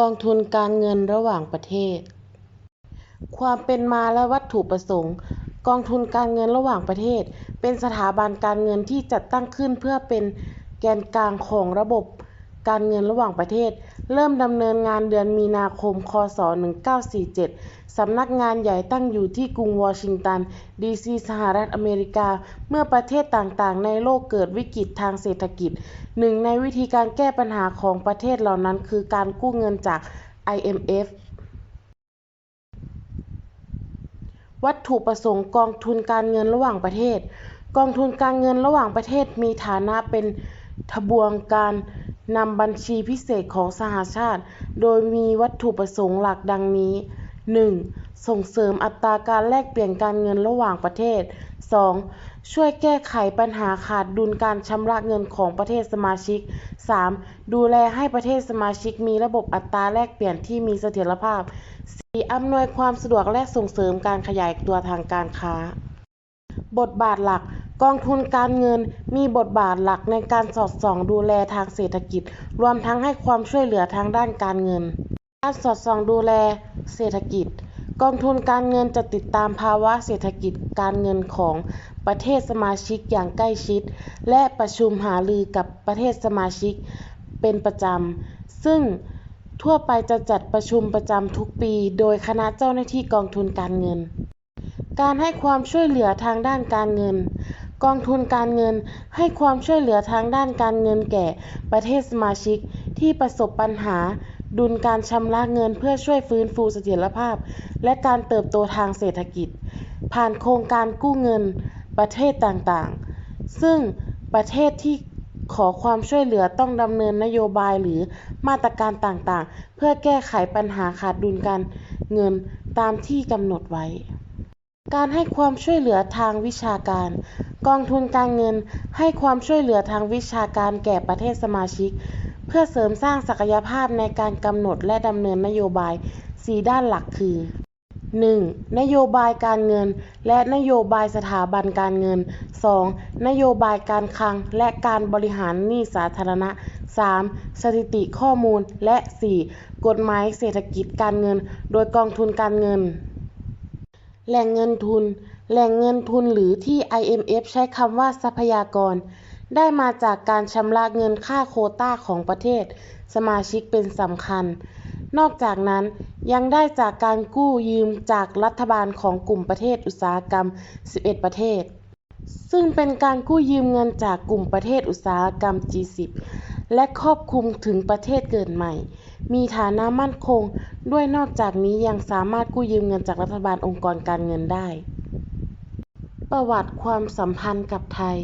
กองทุนการเงินระหว่างประเทศ ความเป็นมาและวัตถุประสงค์ กองทุนการเงินระหว่างประเทศ เป็นสถาบันการเงินที่จัดตั้งขึ้นเพื่อเป็นแกนกลางของระบบ การเงินระหว่างประเทศ เริ่มดำเนินงานเดือนมีนาคม ค.ศ.1947 สำนักงานใหญ่ตั้งอยู่ที่กรุงวอชิงตัน ดีซี สหรัฐอเมริกา เมื่อประเทศต่างๆ ในโลกเกิดวิกฤตทางเศรษฐกิจ หนึ่งในวิธีการแก้ปัญหาของประเทศเหล่านั้น คือการกู้เงินจาก IMF วัตถุประสงค์กองทุนการเงินระหว่างประเทศ กองทุนการเงินระหว่างประเทศมีฐานะเป็นทบวงการ นำบัญชีพิเศษของสหชาติ โดยมีวัตถุประสงค์หลักดังนี้ 1. ส่งเสริมอัตราการแลกเปลี่ยนการเงินระหว่างประเทศ 2. ช่วยแก้ไขปัญหาขาดดุลการชำระเงินของประเทศสมาชิก 3. ดูแลให้ประเทศสมาชิกมีระบบอัตราแลกเปลี่ยนที่มีเสถียรภาพ 4. อำนวยความสะดวกและส่งเสริมการขยายตัวทางการค้า บทบาทหลัก กองทุนการเงินมีบทบาทหลักในการสอดส่องดูแลทางเศรษฐกิจ รวมทั้งให้ความช่วยเหลือทางด้านการเงิน การสอดส่องดูแลเศรษฐกิจ กองทุนการเงินจะติดตามภาวะเศรษฐกิจการเงินของประเทศสมาชิกอย่างใกล้ชิด และประชุมหารือกับประเทศสมาชิกเป็นประจำ ซึ่งทั่วไปจะจัดประชุมประจำทุกปี โดยคณะเจ้าหน้าที่กองทุนการเงิน การให้ความช่วยเหลือทางด้านการเงิน กองทุนการเงินให้ความช่วยเหลือทางด้านการเงินแก่ประเทศสมาชิกที่ประสบปัญหาดุลการชำระเงินเพื่อช่วยฟื้นฟูเสถียรภาพ และการเติบโตทางเศรษฐกิจ ผ่านโครงการกู้เงินประเทศต่างๆ ซึ่งประเทศที่ขอความช่วยเหลือต้องดำเนินนโยบายหรือมาตรการต่างๆ เพื่อแก้ไขปัญหาขาดดุลการเงินตามที่กำหนดไว้ การให้ความช่วยเหลือทางวิชาการ กองทุนการเงินให้ความช่วยเหลือทางวิชาการแก่ประเทศสมาชิก เพื่อเสริมสร้างศักยภาพในการกำหนดและดำเนินนโยบาย 4 ด้านหลักคือ 1. นโยบายการเงิน และนโยบายสถาบันการเงิน 2. นโยบายการคลัง และการบริหารหนี้สาธารณะ 3. สถิติข้อมูลและ 4. กฎหมายเศรษฐกิจการเงิน โดยกองทุนการเงิน แหล่งเงินทุน แหล่งเงินทุนหรือที่ IMF ใช้คำว่าทรัพยากร ได้มาจากการชำระเงินค่าโคต้าของประเทศ สมาชิกเป็นสำคัญ นอกจากนั้นยังได้จากการกู้ยืมจากรัฐบาลของกลุ่มประเทศอุตสาหกรรม 11 ประเทศ ซึ่งเป็นการกู้ยืมเงินจากกลุ่มประเทศอุตสาหกรรม G10 และครอบคลุมถึงประเทศเกิดใหม่ มีฐานะมั่นคง ด้วยนอกจากนี้ยังสามารถกู้ยืมเงินจากรัฐบาลองค์กรการเงินได้ ประวัติความสัมพันธ์กับไทย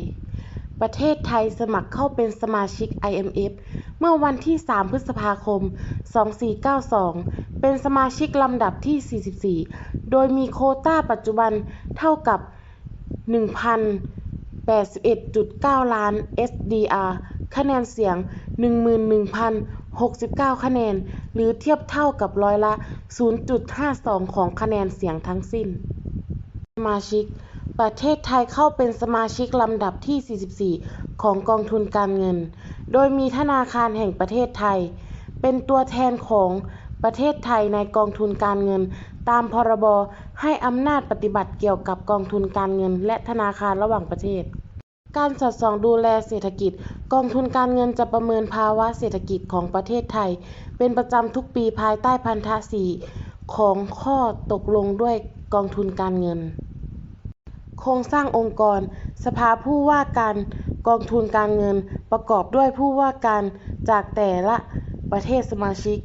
ประเทศไทยสมัครเข้าเป็นสมาชิก IMF เมื่อวันที่ 3 พฤษภาคม 2492 เป็นสมาชิกลำดับที่ 44 โดยมีโคต้าปัจจุบันเท่ากับ 1,081.9 ล้าน SDR คะแนนเสียง 11,000 69 คะแนน หรือเทียบเท่ากับร้อยละ 0.52 ของคะแนนเสียงทั้งสิ้น สมาชิก ประเทศไทยเข้าเป็นสมาชิกลำดับที่ 44 ของกองทุนการเงิน โดยมีธนาคารแห่งประเทศไทย เป็นตัวแทนของประเทศไทยในกองทุนการเงิน ตามพรบให้อำนาจปฏิบัติเกี่ยวกับกองทุนการเงิน และธนาคารระหว่างประเทศ การสอดส่องดูแลเศรษฐกิจ กองทุนการเงินจะประเมินภาวะเศรษฐกิจของประเทศไทย เป็นประจำทุกปีภายใต้พันธะสีของข้อตกลงด้วยกองทุนการเงิน โครงสร้างองค์กร สภาผู้ว่าการกองทุนการเงินประกอบด้วยผู้ว่าการจากแต่ละประเทศสมาชิก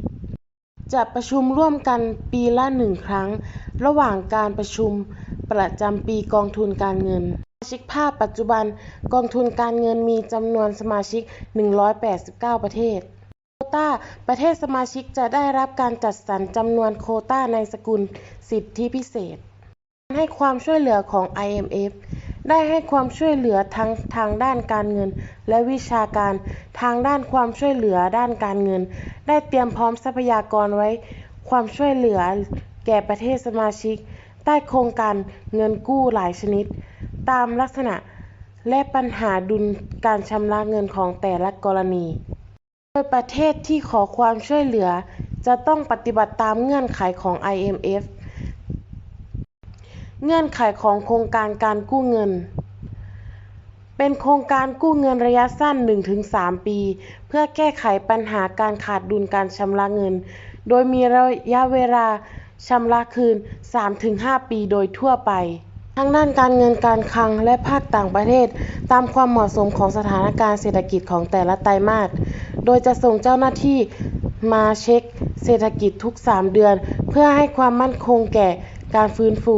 จะประชุมร่วมกันปีละหนึ่งครั้ง ระหว่างการประชุมประจำปีกองทุนการเงิน ชิกภาพปัจจุบันกองทุนการเงินมีจำนวนสมาชิก 189 ประเทศ โคต้า ประเทศสมาชิกจะได้รับการจัดสรรจำนวนโคต้าในสกุลสิทธิพิเศษ ให้ความช่วยเหลือของ IMF ได้ให้ความช่วยเหลือทั้งทางด้านการเงิน และวิชาการ ทางด้านความช่วยเหลือด้านการเงิน ได้เตรียมพร้อมทรัพยากรไว้ ความช่วยเหลือแก่ประเทศสมาชิก ใต้โครงการเงินกู้หลายชนิด ตามลักษณะและปัญหาดุลการชำระเงินของแต่ละกรณี โดยประเทศที่ขอความช่วยเหลือจะต้องปฏิบัติตามเงื่อนไขของ IMF เงื่อนไขของโครงการการกู้เงิน เป็นโครงการกู้เงินระยะสั้น 1-3 ปี เพื่อแก้ไขปัญหาการขาดดุลการชำระเงิน โดยมีระยะเวลาชำระคืน 3-5 ปีโดยทั่วไป ทั้งด้านการเงินการคลังและภาคต่างประเทศ ตามความเหมาะสมของสถานการณ์เศรษฐกิจของแต่ละไตรมาส โดยจะส่งเจ้าหน้าที่มาเช็คเศรษฐกิจทุก 3 เดือน เพื่อให้ความมั่นคงแก่การฟื้นฟู